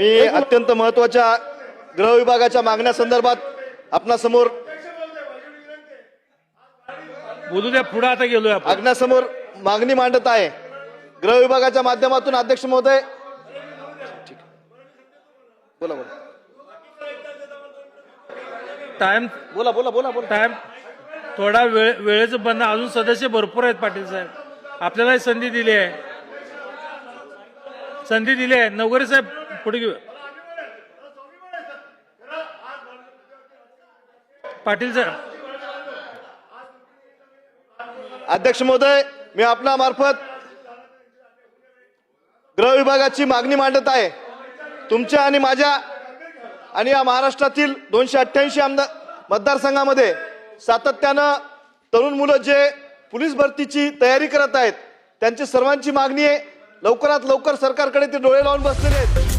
मी अत्यंत महत्त्वाच्या गृह विभागाच्या मागण्यासंदर्भात आपणासमोर बोलू द्या पुढे आता गेलोय आपण. आज्ञासमोर मागणी मांडत आहे. गृह विभागाच्या माध्यमातून अध्यक्ष महोदय. ठीक. बोला बोला. टाइम बोला बोला बोला बोला. टाइम थोडा वेळ वेळेचं बंद अजून सदस्य भरपूर आहेत पाटील साहेब. आपल्याला संधी दिली आहे. संधी दिली आहे. नवगरे साहेब पुढे पाटील सर अध्यक्ष महोदय मी आपणा मार्फत गृह विभागाची मागणी मांडत आहे तुमच्या आणि माझ्या आणि या महाराष्ट्रातील दोनशे अठ्ठ्याऐंशी आमदार मतदारसंघामध्ये सातत्यानं तरुण मुलं जे पोलीस भरतीची तयारी करत आहेत त्यांची सर्वांची मागणी आहे लवकरात लवकर सरकारकडे ते डोळे लावून बसलेले आहेत